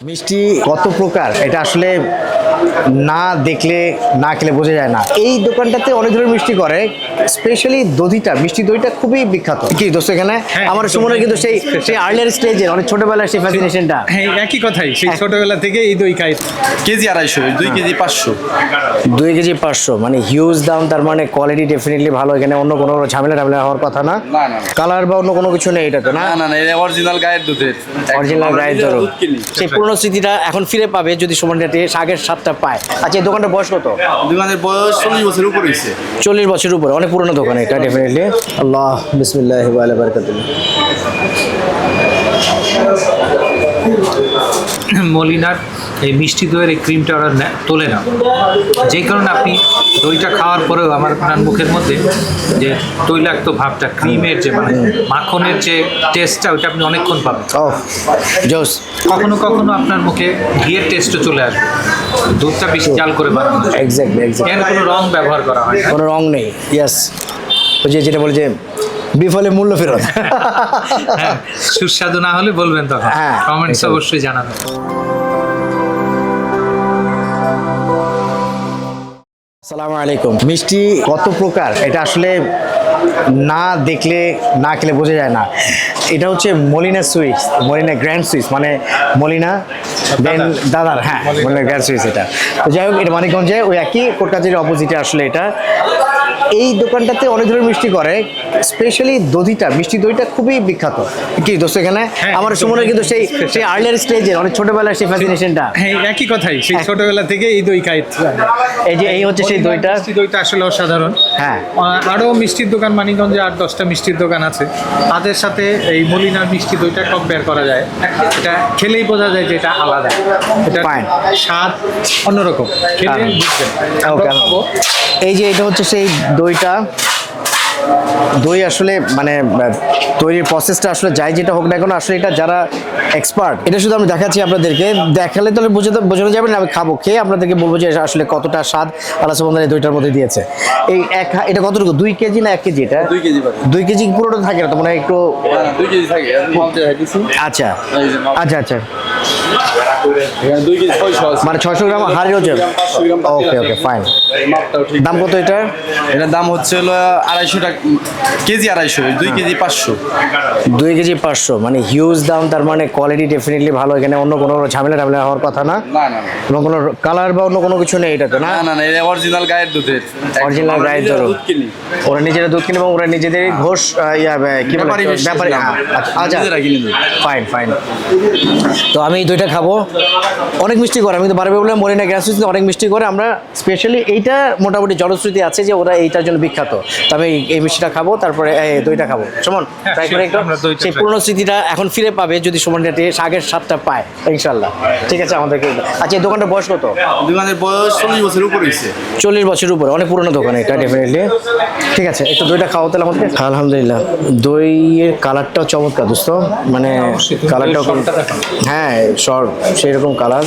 মিষ্টি কত প্রকার? এটা আসলে না দেখলে না খেলে বোঝা যায় না। এই দোকানটাতে অনেক ধরনের মিষ্টি করে স্পেশালি দধিটা মিষ্টি দইটা খুবই বিখ্যাত। কি দোস্ত এখানে? হ্যাঁ, আমার সুমনের কিন্তু সেই সেই আর্লিয়ার স্টেজে অনেক ছোটবেলার সেই ফ্যাসিনেশনটা হ্যাঁ একই কথাই। সেই ছোটবেলা থেকে এই দই খাই। কেজি আড়াইশো দুই কেজি পাঁচশো। দুই কেজি পাঁচশো মানে হিউজ দাম তার মানে কোয়ালিটি ডেফিনেটলি ভালো। এখানে অন্য কোনো ঝামেলা টামেলা হওয়ার কথা না। না, না। কালার বা অন্য কোনো কিছু নেই এটাতে না? না না না এটা অরিজিনাল গায়ের দুধের। অরিজিনাল গায়ের দুধ সেই পুরনো স্মৃতিটা এখন ফিরে পাবে যদি সুমনটাতে আগের স্বাদটা পায়। আচ্ছা এই দোকানটার বয়স কত? দোকানের বয়স চল্লিশ বছর উপরে হয়েছে। চল্লিশ বছর উপরে অনেক পুরোনো দোকান এটা ডেফিনেটলি আল্লাহ বিসমিল্লাহ বারকাতুল্লাহ মলিনার এই মিষ্টি দইয়ের এই ক্রিমটা ওরা তোলে না। যেই কারণে আপনি দইটা খাওয়ার পরেও আমার আপনার মুখের মধ্যে যে তৈলাক্ত ভাবটা ক্রিমের যে মানে মাখনের যে টেস্টটা ওইটা আপনি অনেকক্ষণ পাবেন। জোস। কখনো কখনো আপনার মুখে ঘিয়ের টেস্টও চলে আসবে। দুধটা বেশি জাল করে বানানো। এক্স্যাক্টলি এক্স্যাক্টলি কোনো রং ব্যবহার করা হয় কোনো রং নেই ইয়াস ওই যে যেটা বলে যে বিফলে মূল্য ফেরত। হ্যাঁ সুস্বাদু না হলে বলবেন তখন। হ্যাঁ, কমেন্টস অবশ্যই জানাবেন। সালাম আলাইকুম। মিষ্টি কত প্রকার? এটা আসলে না দেখলে না খেলে বোঝা যায় না। এটা হচ্ছে Molina sweets Molina grand sweets মানে মলিনা দেন দাদার। হ্যাঁ মলিনা গ্র্যান্ড সুইটস এটা। তো যাই হোক এটা মানিকগঞ্জে ওই একই কোটকাজির অপোজিটে আসলে এটা। এই দোকানটাতে অনেক ধরনের মিষ্টি করে। স্পেশালি দধিটা মিষ্টি দইটা খুবই বিখ্যাত। কি দোস্ত এখানে? হ্যাঁ, আমার। সুমনের কিন্তু সেই সেই আর্লিয়ার স্টেজে অনেক ছোটবেলার সেই ফ্যাসিনেশনটা হ্যাঁ একই কথাই সেই ছোটবেলা থেকে এই দই খাই এই যে এই হচ্ছে সেই দইটা। মিষ্টি দইটা আসলে অসাধারণ। হ্যাঁ। আহ, আরও মিষ্টির দোকান মানিকগঞ্জে আট দশটা মিষ্টির দোকান আছে। তাদের সাথে এই মলিনার মিষ্টি দইটা কম্পেয়ার করা যায়। এটা খেলেই বোঝা যায় যে এটা আলাদা। এটা. স্বাদ অন্যরকম। খেলে হ্যাঁ। বুঝবেন। এই যে এটা হচ্ছে সেই দইটা। দই আসলে মানে তৈরির প্রসেসটা আসলে যাই যেটা হোক না কেন আসলে এটা যারা এক্সপার্ট এটা শুধু আমি দেখাচ্ছি আপনাদেরকে। দেখালে তাহলে বোঝাতে বোঝানো যাবে না আমি খাব খেয়ে আপনাদেরকে বলব যে আসলে কতটা স্বাদ সুবহানাহু এই দইটার মধ্যে দিয়েছে। এই এক এটা কতটুকু দুই কেজি না এক কেজি এটা? দুই কেজি দুই কেজি পুরোটা থাকে না তো মানে একটু দুই কেজি থাকে চাইতেছি আচ্ছা। আচ্ছা আচ্ছা। আছে। মানে ছয়শো গ্রাম হাড়ি হচ্ছে ওকে ওকে ফাইন দাম কত এটার? এটার দাম হচ্ছে হলো আড়াইশো টাকা। কেজি আড়াইশো দুই কেজি পাঁচশো। দুই কেজি পাঁচশো মানে হিউজ দাম তার মানে কোয়ালিটি ডেফিনেটলি ভালো এখানে অন্য কোনো ঝামেলা টামেলা হওয়ার কথা না। না না না। এবং কোনো কালার বা অন্য কোনো কিছু নেই এটাতে না? না না না এটা অরিজিনাল গায়ের দুধের। আমরা গায়ের দুধ। ওরা নিজেরা দুধ কিনে এবং ওরা নিজেদের ঘোষ আহ, ইয়া কি বলে ব্যাপারী না। আচ্ছা কিনে দুধ। ফাইন ফাইন তো আমি দুইটা খাব। অনেক মিষ্টি করে আমি তো বারবার বললাম মরিনা গ্যাস অনেক মিষ্টি করে। আমরা স্পেশালি এইটা মোটামুটি জনশ্রুতি আছে যে ওরা এইটার জন্য বিখ্যাত। তবে এই- এই মিষ্টিটা খাব তারপরে দইটা খাব। সুমন হ্যাঁ, ট্রাই করে একটু সেই পুরনো স্মৃতিটা এখন ফিরে পাবে যদি সুমনটাতে আগের স্বাদটা পায় ইনশাল্লাহ ঠিক আছে আমাদেরকে আচ্ছা এই দোকানটা বয়স কত? দোকানের বয়স চল্লিশ বছর উপর চল্লিশ বছর উপরে অনেক পুরনো দোকান এটা ডেফিনেটলি ঠিক আছে একটু দইটা খাওয়া তাহলে আমাদের আলহামদুলিল্লাহ। দইয়ের কালারটাও চমৎকার দোস্ত। মানে কালারটাও শর্টটা দেখো। হ্যাঁ শর্ট সেই রকম কালার।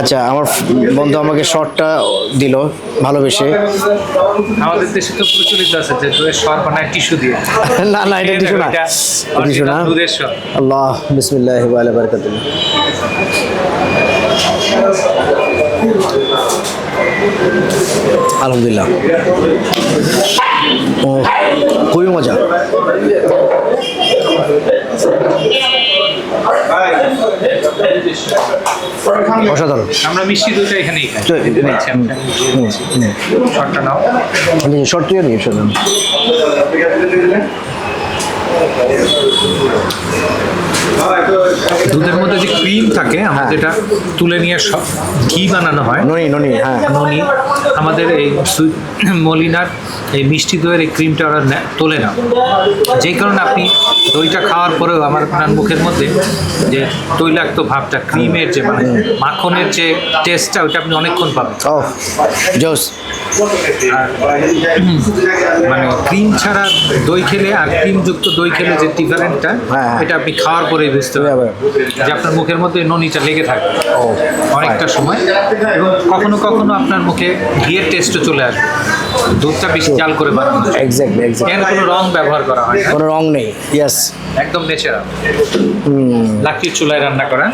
আচ্ছা আমার বন্ধু আমাকে শর্টটা দিল ভালোবেসে। আমাদের দেশে তো প্রচলিত আছে যে দইয়ের সর বানায় টিস্যু দিয়ে। না না এটা কিছু না। এটা না। দুধের সর আল্লাহ বিসমিল্লাহ বারকাতুল্লাহ আলহামদুলিল্লাহ। ও খুবই মজা। অসাধারণ। আমরা মিষ্টি দুটো এখানেই খাই। হুম, শর্টটা নাও। শর্ট তুই নিয়ে শুনুন দুধের মধ্যে যে ক্রিম থাকে আমরা হ্যাঁ। যেটা তুলে নিয়ে সব ঘি বানানো হয়। ননি ননি হ্যাঁ। ননি আমাদের এই মলিনার এই মিষ্টি দইয়ের এই ক্রিমটা ওরা তোলে না। যেই কারণে আপনি দইটা খাওয়ার পরেও আমার আপনার মুখের মধ্যে যে তৈলাক্ত ভাবটা ক্রিমের যে মানে মাখনের যে টেস্টটা ওইটা আপনি অনেকক্ষণ পাবেন। জোস। মানে ক্রিম ছাড়া দই খেলে আর ক্রিমযুক্ত দই দই খেলে যে ডিফারেন্টটা হ্যাঁ, হ্যাঁ। এটা আপনি খাওয়ার পরেই বুঝতে পারবেন। যে আপনার মুখের মধ্যে ননিটা লেগে থাকে ও অনেকটা সময়। কখনো কখনো আপনার মুখে ঘিয়ের টেস্টও চলে আসবে। দুধটা বেশি জাল করে বানানো। এক্স্যাক্টলি কোনো রং ব্যবহার করা হয় কোনো রং নেই ইয়েস একদম ন্যাচারাল হুম। লাকড়ির চুলায় রান্না করা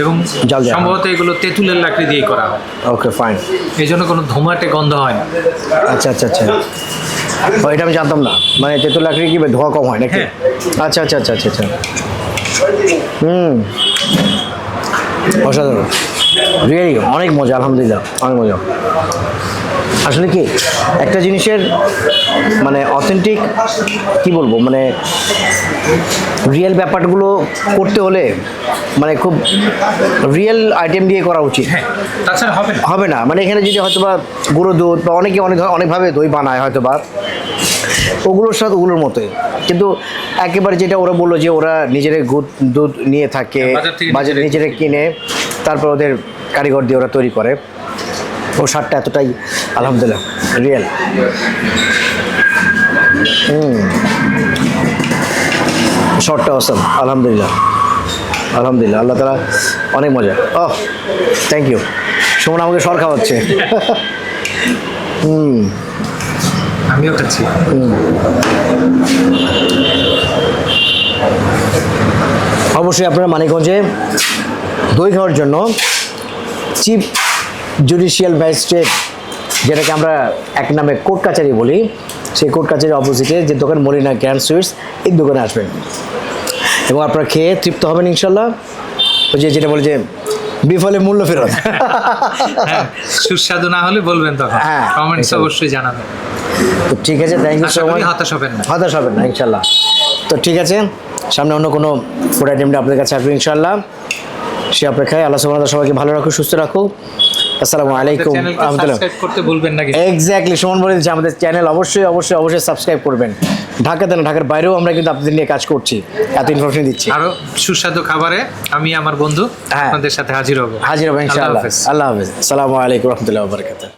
এবং জাল সম্ভবত এগুলো তেঁতুলের লাকড়ি দিয়েই করা হয়। ওকে ফাইন এই জন্য কোনো ধুমাটে গন্ধ হয় না। আচ্ছা আচ্ছা আচ্ছা। এটা আমি জানতাম না। মানে তেঁতুল লাকড়ি কি ধোয়া কম হয় নাকি? হ্যাঁ। আচ্ছা আচ্ছা আচ্ছা আচ্ছা আচ্ছা। হুম। অসাধারণ। রিয়েলি অনেক মজা আলহামদুলিল্লাহ অনেক মজা। আসলে কি একটা জিনিসের মানে অথেন্টিক কি বলব মানে রিয়েল ব্যাপারগুলো করতে হলে মানে খুব রিয়েল আইটেম দিয়ে করা উচিত। হ্যাঁ তাছাড়া হবে না। হবে না মানে এখানে যদি হয়তো বা গুঁড়ো দুধ বা অনেকে অনেক অনেকভাবে দই বানায় হয়তো বা ওগুলোর সাথে ওগুলোর মতোই। কিন্তু একেবারে যেটা ওরা বলল যে ওরা নিজেদের গুদ দুধ নিয়ে থাকে বাজার বাজারে নিজেরা কিনে তারপর ওদের কারিগর দিয়ে ওরা তৈরি করে। ও স্বাদটা এতটাই আলহামদুলিল্লাহ রিয়েল হুম। শর্টটা অসম আলহামদুলিল্লাহ। আলহামদুলিল্লাহ আল্লাহ তালা অনেক মজা। ও থ্যাংক ইউ সুমন আমাকে সর খাওয়াচ্ছে। হুম। আমিও খাচ্ছি। অবশ্যই আপনারা মানিকগঞ্জে দই খাওয়ার জন্য চিফ জুডিশিয়াল ম্যাজিস্ট্রেট যেটাকে আমরা এক নামে কোর্ট কাছারি বলি সেই কোর্ট কাছারির অপোজিটে যে দোকান মরিনা গ্র্যান্ড সুইটস এই দোকানে আসবেন। এবং আপনারা খেয়ে তৃপ্ত হবেন ইনশাল্লাহ। ওই যে যেটা বলে যে বিফলে মূল্য ফেরত। হ্যাঁ সুস্বাদু না হলে বলবেন তখন। হ্যাঁ, কমেন্টস অবশ্যই জানাবেন। তো ঠিক আছে থ্যাংক ইউ সো মাচ হতাশ হবেন না। হতাশ হবেন না ইনশাল্লাহ। তো ঠিক আছে সামনে অন্য কোনো ফুড আইটেমটা আপনাদের কাছে আসবে ইনশাল্লাহ। সে অপেক্ষায় আল্লাহ তাআলা সবাইকে ভালো রাখুক সুস্থ রাখুক। আসসালামু আলাইকুম। আহমদুল্লাহ সাবস্ক্রাইব করতে ভুলবেন না কিন্তু এক্স্যাক্টলি সুমন বলে যে আমাদের চ্যানেল অবশ্যই অবশ্যই অবশ্যই সাবস্ক্রাইব করবেন। ঢাকাতে না ঢাকার বাইরেও আমরা কিন্তু আপনাদের নিয়ে কাজ করছি। এত ইনফরমেশন দিচ্ছি। আরও সুস্বাদু খাবারে আমি আমার বন্ধু হ্যাঁ। আপনাদের সাথে হাজির হব। হাজির হব আল্লাহ ইনশাআল্লাহ। আল্লাহ হাফেজ। আসসালামু আলাইকুম রহমতুল্লাহ বারকাত